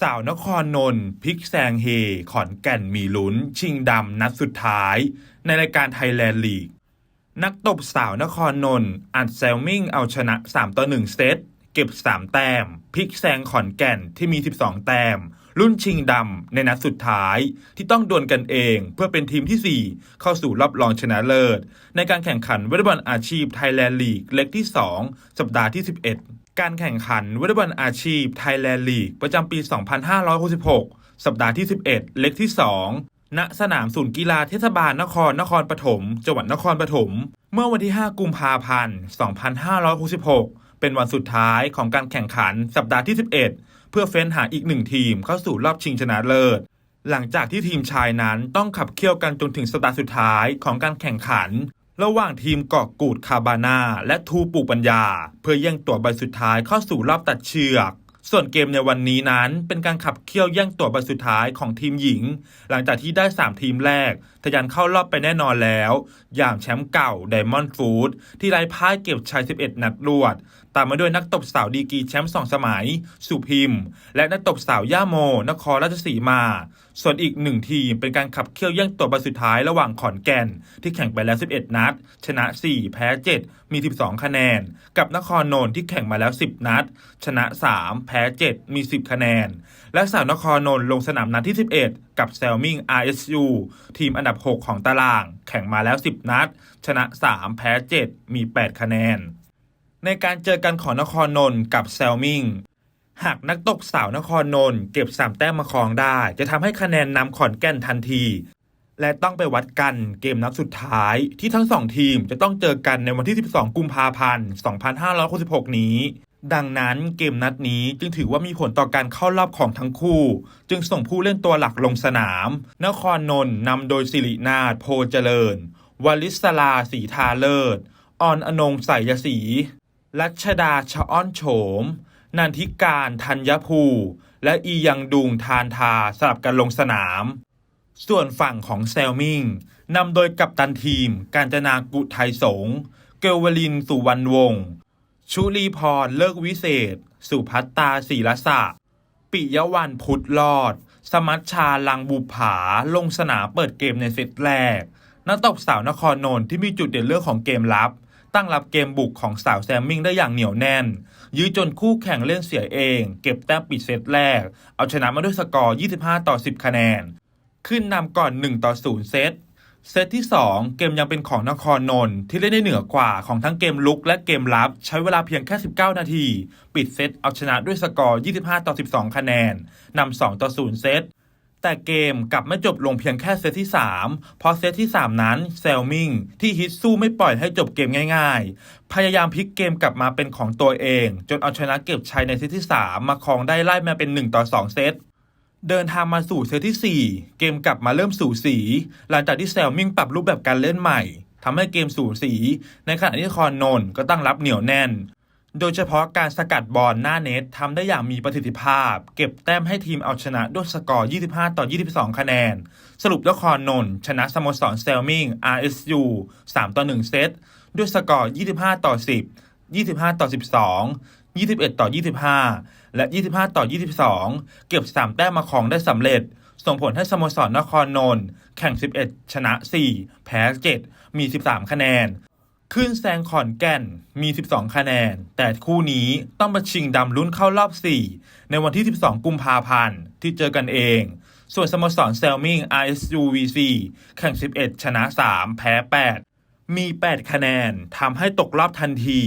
สาวนครนนท์พิกแซงเฮ ขอนแก่นมีลุ้น ชิงดำนัดสุดท้าย ในรายการไทยแลนด์ลีก นักตบสาวนครนนท์อัดแซลมิงเอาชนะ 3 ต่อ 1 เซต เก็บ 3 แต้ม พิกแซงขอนแก่นที่มี 12 แต้ม รุ่นชิงดำในนัดสุดท้าย ที่ต้องดวลกันเอง เพื่อเป็นทีมที่ 4 เข้าสู่รอบรองชนะเลิศ ในการแข่งขันวอลเลย์บอลอาชีพไทยแลนด์ลีกเล็กที่ 2 สัปดาห์ที่ 11 การแข่งขันวอลเลย์บอลอาชีพไทยแลนด์ลีกประจำปี 2566 สัปดาห์ที่ 11 เล็กที่ 2 ณ สนามศูนย์กีฬาเทศบาลนครนครปฐม จังหวัดนครปฐม เมื่อวันที่ 5 กุมภาพันธ์ 2566 เป็นวันสุดท้ายของการแข่งขันสัปดาห์ที่ 11 เพื่อเฟ้นหาอีกหนึ่งทีมเข้าสู่รอบชิงชนะเลิศ หลังจากที่ทีมชายนั้นต้องขับเคี่ยวกันจนถึงสัปดาห์สุดท้ายของการแข่งขัน ระหว่างทีมเกาะกูดคาบาน่าและทูปูปัญญา เพื่อแย่งตั๋วใบสุดท้ายเข้าสู่รอบตัดเชือก ส่วนเกมในวันนี้นั้นเป็นการขับเคี่ยวแย่งตั๋วใบสุดท้ายของทีมหญิง หลังจากที่ได้ 3 ทีมแรก ทะยานเข้ารอบไปแน่นอนแล้ว อย่างแชมป์เก่าไดมอนด์ฟูดที่ไร้พ่ายเก็บชัย 11 นัดรวด ตามมาด้วยนักตบสาวดีกีแชมป์สองสมัย สุพิมพ์และนักตบสาวย่าโม นครราชสีมา ส่วนอีกหนึ่งทีมเป็นการขับเคี่ยวแย่งตัวใบสุดท้ายระหว่างขอนแก่น ที่แข่งไปแล้ว 11 นัด ชนะ 4 แพ้ 7 มี 12 คะแนน กับนครนนท์ที่แข่งมาแล้ว 10 นัด ชนะ 3 แพ้ 7 มี 10 คะแนน และสาวนครนนท์ลงสนามนัดที่ 11 กับแซลมิง RSU ทีมอันดับ 6 ของตาราง แข่งมาแล้ว 10 นัด ชนะ 3 แพ้ 7 มี 8 คะแนน ในการเจอกันของนครนนท์กับแซลมิงหากนักตบสาวนครนนท์เก็บ3แต้มมาครองได้ จะทำให้คะแนนนำขอนแก่นทันที และต้องไปวัดกันเกมนัดสุดท้ายที่ทั้งสองทีมจะต้องเจอกันในวันที่ 12 กุมภาพันธ์ 2566 นี้ ดังนั้นเกมนัดนี้จึงถือว่ามีผลต่อการเข้ารอบของทั้งคู่ จึงส่งผู้เล่นตัวหลักลงสนาม นครนนท์นำโดยสิรินาถโพเจริญ วลิศลาสีทาเลิศออนอนงใสยศรี รัชดาชะอ้อนโฉม นันทิการธัญภู และอียังดุงทานทาสลับกันลงสนาม ส่วนฝั่งของแซลมิงนำโดยกัปตันทีม การจนากุไทยสง เกลวลินสุวรรณวงศ์ชุลีพรเลิกวิเศษ สุพัตตาศีรษะปิยวันพุทธรอด สมัชชาลังบุผา ลงสนามเปิดเกมในเซตแรก นักตบสาวนครนนท์ที่มีจุดเด่นเรื่องของเกมรับ ตั้งรับเกมบุกของสาวแซมมิงได้อย่างเหนียวแน่น ยื้อจนคู่แข่งเล่นเสียเอง เก็บแต้มปิดเซตแรก เอาชนะมาด้วยสกอร์ 25 ต่อ 10 คะแนน ขึ้นนำก่อน 1 ต่อ 0 เซตเซตที่ 2 เกมยังเป็นของนครนนท์ที่เล่นได้เหนือกว่าของทั้งเกมลุกและเกมรับ ใช้เวลาเพียงแค่ 19 นาที ปิดเซตเอาชนะด้วยสกอร์ 25 ต่อ 12 คะแนนนำ2ต่อ 0 เซต แต่เกมกลับไม่จบลงเพียงแค่เซตที่ 3 เพราะเซตที่ 3 นั้นเซลมิงที่ฮิตสู้ไม่ปล่อยให้จบเกมง่าย ๆ พยายามพลิกเกมกลับมาเป็นของตัวเอง จนเอาชนะเก็บชัยในเซตที่ 3 มาครองได้ไล่มาเป็น 1 ต่อ 2 เซตเดินทางมาสู่เซตที่ 4 เกมกลับมาเริ่มสู่สี หลังจากที่แซลมิงปรับรูปแบบการเล่นใหม่ทำให้เกมสู่สี ในขณะที่ครนนท์ก็ตั้งรับเหนียวแน่น โดยเฉพาะการสกัดบอลหน้าเน็ตทำได้อย่างมีประสิทธิภาพ เก็บแต้มให้ทีมเอาชนะด้วยสกอร์ 25 ต่อ 22 คะแนน สรุปนครนนชนะสโมสรเซลมิง RSU 3 ต่อ 1 เซต ด้วยสกอร์ 25 ต่อ 10 25 ต่อ 12 21 ต่อ 25 และ 25 ต่อ 22 เก็บ 3 แต้มมาครองได้สำเร็จ ส่งผลให้สโมสรนครนนท์แข่ง 11 ชนะ 4 แพ้ 7 มี 13 คะแนน ขึ้นแซงขอนแก่นมี 12 คะแนน แต่คู่นี้ต้องมาชิงดำลุ้นเข้ารอบ 4 ในวันที่ 12 กุมภาพันธ์ ที่เจอกันเอง ส่วนสโมสรเซลมิง RSUVC แข่ง 11 ชนะ 3 แพ้ 8 มี 8 คะแนนทำให้ตกรอบทันที